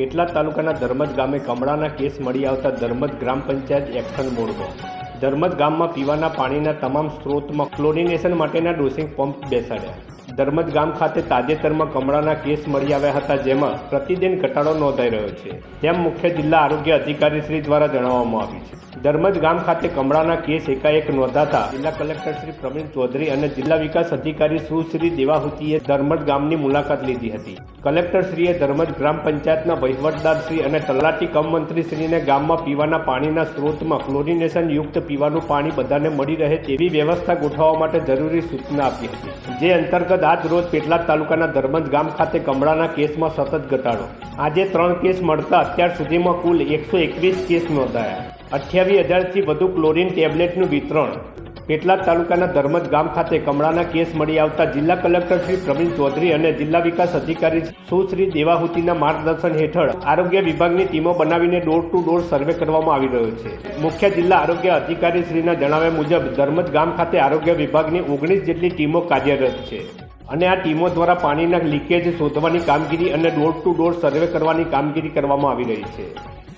પેટલાદ તાલુકાના ધર્મજ ગામે કમળાના કેસ મળી આવતા ધર્મજ ગ્રામ પંચાયત એક્શન મોડમાં ધર્મજ ગામમાં પીવાના પાણીના તમામ સ્ત્રોતમાં ક્લોરિનેશન માટેના ડોસિંગ પંપ બેસાડ્યા. ધર્મજ ગામ ખાતે તાજેતરમાં કમળાના કેસ મળી આવ્યા હતા જેમાં પ્રતિદિન ઘટાડો નોંધાઈ રહ્યો છે. તેમ મુખ્ય જિલ્લા આરોગ્ય અધિકારી શ્રી દ્વારા જણાવવામાં આવ્યું છે. ધર્મજ ગામ ખાતે કમળાના કેસ એકાએક નોંધાતા જિલ્લા કલેક્ટર શ્રી પ્રવીણ ચૌધરી અને જિલ્લા વિકાસ અધિકારી સુશ્રી દેવાહુતીએ ધર્મજ ગામની મુલાકાત લીધી હતી. કલેક્ટરશ્રીએ ધર્મજ ગ્રામ પંચાયતના વહીવટદારશ્રી અને તલાટી કમ મંત્રીશ્રીને ગામમાં પીવાના પાણીના સ્ત્રોતમાં ક્લોરિનેશન યુક્ત પીવાનું પાણી બધાને મળી રહે તેવી વ્યવસ્થા ગોઠવવા માટે જરૂરી સૂચના આપી હતી. જે અંતર્ગત આજ રોજ પેટલાદ તાલુકાના ધર્મજ ગામ ખાતે કમળાના કેસમાં સતત ઘટાડો. આજે ત્રણ કેસ મળતા અત્યાર સુધીમાં કુલ એકસો એકવીસ કેસ નોંધાયા. અઠ્યાવીસ હજારથી વધુ ક્લોરીન ટેબ્લેટનું વિતરણ. પેટલાદ તાલુકાના ધર્મજ ગામ ખાતે કમળાના કેસ મળી આવતા જિલ્લા કલેક્ટર શ્રી પ્રવીણ ચૌધરી અને જિલ્લા વિકાસ અધિકારી સુશ્રી દેવાહુતિના માર્ગદર્શન હેઠળ આરોગ્ય વિભાગની ટીમો બનાવીને ડોર ટુ ડોર સર્વે કરવામાં આવી રહ્યો છે. મુખ્ય જિલ્લા આરોગ્ય અધિકારી શ્રીના જણાવ્યા મુજબ ધર્મજ ગામ ખાતે આરોગ્ય વિભાગની ઓગણીસ જેટલી ટીમો કાર્યરત છે અને આ ટીમો દ્વારા પાણીના લીકેજ શોધવાની કામગીરી અને ડોર ટુ ડોર સર્વે કરવાની કામગીરી કરવામાં આવી રહી છે.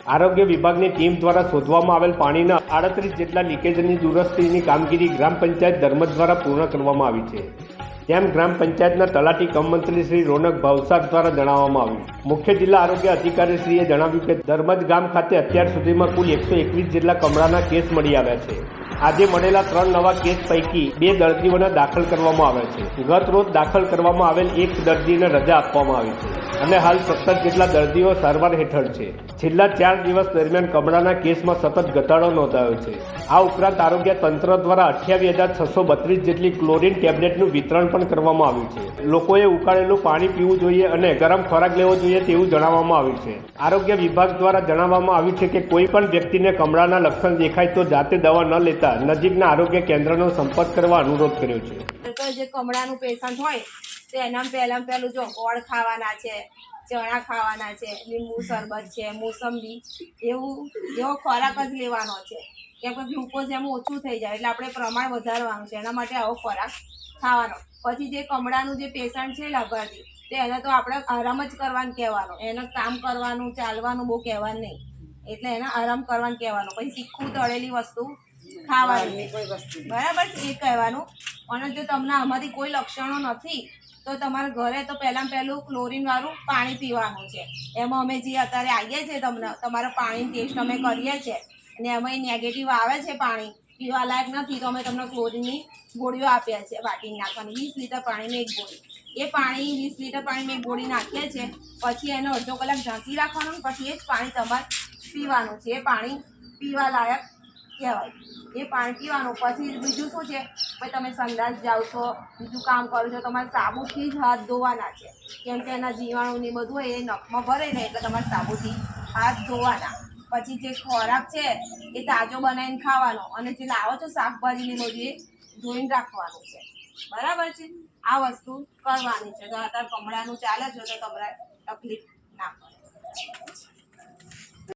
આરોગ્ય વિભાગની ટીમ દ્વારા શોધવામાં આવેલ પાણીના આડત્રીસ જેટલા લીકેજની દુરસ્તીની કામગીરી ગ્રામ પંચાયત ધર્મજ દ્વારા પૂર્ણ કરવામાં આવી છે. તેમ ગ્રામ પંચાયતના તલાટી કમમંત્રી શ્રી રોનક ભાવસાર દ્વારા જણાવવામાં આવ્યું. મુખ્ય જિલ્લા આરોગ્ય અધિકારીશ્રીએ જણાવ્યું કે ધર્મજ ગામ ખાતે અત્યાર સુધીમાં કુલ એકસો એકવીસ જેટલા કમળાના કેસ મળી આવ્યા છે. આજે મળેલા ત્રણ નવા કેસ પૈકી બે દર્દીઓને દાખલ કરવામાં આવ્યા છે. ગત રોજ દાખલ કરવામાં આવેલ એક દર્દીને રજા આપવામાં આવી છે. અને હાલ સત્તર જેટલા દર્દીઓ સારવાર હેઠળ છે? છેલ્લા ચાર દિવસ દરમિયાન કમળાના કેસમાં સતત ઘટાડો નોંધાયો છે. આ ઉપરાંત આરોગ્ય તંત્ર દ્વારા અઠ્યાવીસ હજાર છસો બત્રીસ જેટલી ક્લોરીન ટેબ્લેટનું વિતરણ પણ કરવામાં આવ્યું છે. લોકોએ ઉકાળેલું પાણી પીવું જોઈએ અને ગરમ ખોરાક લેવો જોઈએ તેવું જણાવવામાં આવ્યું છે. આરોગ્ય વિભાગ દ્વારા જણાવવામાં આવ્યું છે કે કોઈ પણ વ્યક્તિને કમળાના લક્ષણ દેખાય તો જાતે દવા ન લેતા નજીકના આરોગ્ય કેન્દ્રનો સંપર્ક કરવા અનુરોધ કર્યો છે. જે કમળાનું પેશન્ટ હોય તો એના પહેલાં પહેલું જો ગોળ ખાવાના છે ચણા ખાવાના છે લીંબુ શરબત છે મોસંબી એવું એવો ખોરાક જ લેવાનો છે. કેમ કે ગ્લુકોઝ એમ ઓછું થઈ જાય એટલે આપણે પ્રમાણ વધારવાનું છે. એના માટે આવો ખોરાક ખાવાનો. પછી જે કમળાનું જે પેશન્ટ છે લાભાર્થી તો એને તો આપણે આરામ જ કરવાનું કહેવાનું. એને કામ કરવાનું ચાલવાનું બહુ કહેવાનું નહીં. એટલે એને આરામ કરવાનું કહેવાનું. પછી શીખવું તળેલી વસ્તુ ખાવાની. બરાબર છે એ કહેવાનું. અને જો તમને આમાંથી કોઈ લક્ષણો નથી તો તમારા ઘરે તો પહેલાં પહેલું ક્લોરીન વાળું પાણી પીવાનું છે. એમાં અમે જે અત્યારે આવીએ છીએ તમને, તમારા પાણી ટેસ્ટ અમે કરીએ છીએ. અને એમાં નેગેટિવ આવે છે પાણી, પીવા લાયક નથી તો અમે તમને ક્લોરીનની ગોળીઓ આપ્યા છે વાટીને નાખવાની. વીસ લીટર પાણીની એક ગોળી. એ પાણી, વીસ લીટર પાણી એક ગોળી નાખીએ છીએ, પછી એને અડધો કલાક ઢાંકી રાખવાનું પછી એ જ પાણી તમારે પીવાનું છે. એ પાણી પીવા લાયક કહેવાય. એ પાણી પીવાનું. પછી બીજું શું છે? ભાઈ, તમે સંડાસ જાઓ છો, બીજું કામ કરો છો, તમારે સાબુથી જ હાથ ધોવાના છે. કેમ કે એના જીવાણુને બધું હોય એ નખમાં ભરે ને એટલે તમારે સાબુથી હાથ ધોવાના. પછી જે ખોરાક છે, એ તાજો બનાવીને ખાવાનો અને જે લાવો છો શાકભાજીને બધું એ ધોઈને રાખવાનું છે. બરાબર છે? આ વસ્તુ કરવાની છે. તો અત્યારે કમળાનું ચાલે છે, તો તમારે તકલીફ ના પડે.